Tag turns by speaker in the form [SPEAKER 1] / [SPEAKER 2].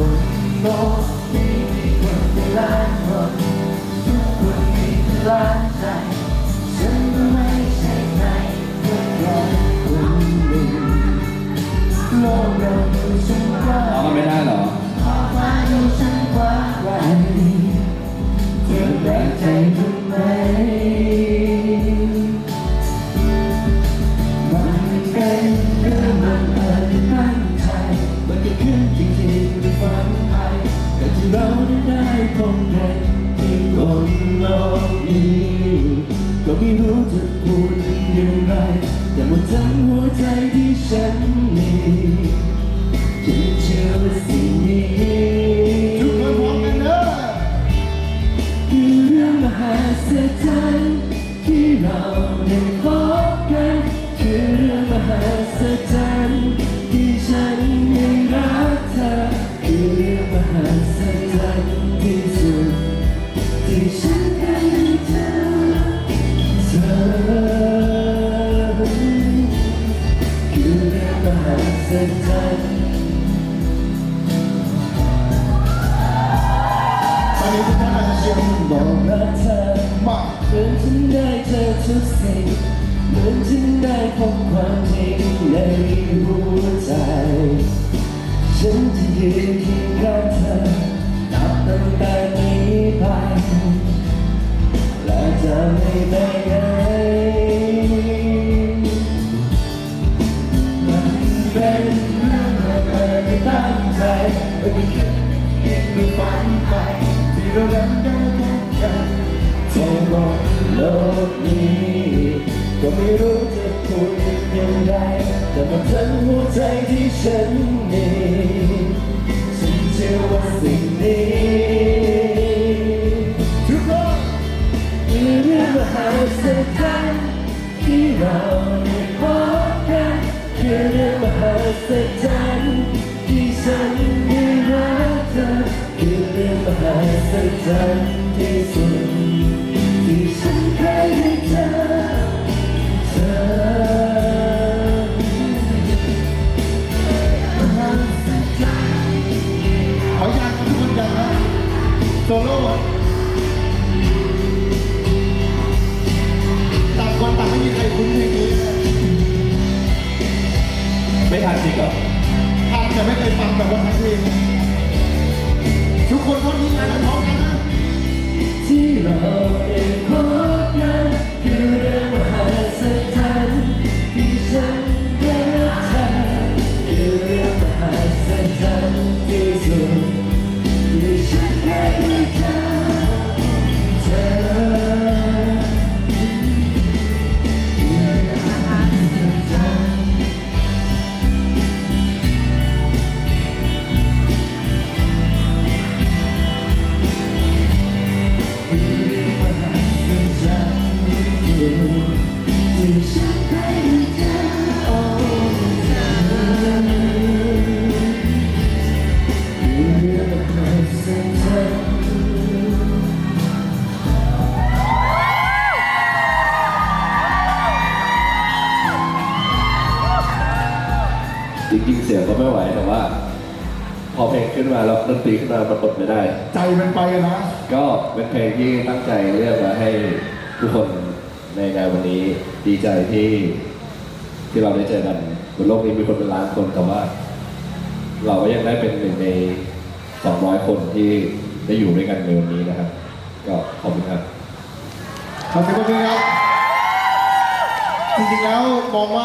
[SPEAKER 1] one more. ที่ฉันมีฉันเชื่อว่าสิ่งนี้
[SPEAKER 2] ทุกคนพร้อมกันเด้อ
[SPEAKER 1] คือเรื่องมหาศจรรย์ที่เราได้พบกันคือ
[SPEAKER 2] ตอนนี้ทุกท่านอาจจะเชียร์
[SPEAKER 1] บอกรักเธอ
[SPEAKER 2] มาก
[SPEAKER 1] เหมือนฉันได้เจอทุกสิ่งเหมือนฉันได้พบความจริงในหัวใจ ฉันจะยืนเคียงข้างเธอนับตั้งแต่นี้ไปและจะไม่ไปไหน ไม่ไม่ฝันไป
[SPEAKER 2] ที่เราดันได้พบกัน
[SPEAKER 1] ทั้งโลกนี้ก็ไม่รู้จะพูดย่างไรแต่มันทั้งหัวใจที่ฉันมีฉันเชื่อว่าสิ่งนี้
[SPEAKER 2] ทุกคน
[SPEAKER 1] คือเรื่องมหัศจรรย์ที่เราได้พบกันคือเรื่องมหัศจร หัศจรรย์ที่สุดที่ฉันเคยได้เจอเธอ
[SPEAKER 2] ขออนุญาตทุกคนกันนะโซโล่ต่างคนต่างไม่มีใครคุ้นเพลงนี้เลย
[SPEAKER 3] ไม่ทันจริงเหรอ
[SPEAKER 2] อาจจะไม่เคยฟังแบบว่าทั้งเพลงทุก คนท่อนนี้นะพร้อมกันนะ
[SPEAKER 1] ที่เรา จรรย์
[SPEAKER 3] จริงๆเสียงก็ไม่ไหวแต่ว่า พอเพลงขึ้นมาแล้วดนตรีขึ้นมามันอดไม่ได้
[SPEAKER 2] ใจมันไปอะนะ
[SPEAKER 3] ก็เป็นเพลงที่ตั้งใจเลือกมาให้ทุกคนในงานวันนี้ดีใจที่ที่เราได้เจอกันบนโลกนี้มีคนเป็นล้านคนแต่ว่า เราก็ยังได้เป็นหนึ่งใน 200 คนที่ได้อยู่ด้วยกันในวันนี้นะครับ ก็ขอบคุณครับ
[SPEAKER 2] ขอบคุณครับจริงๆแล้วมองว่า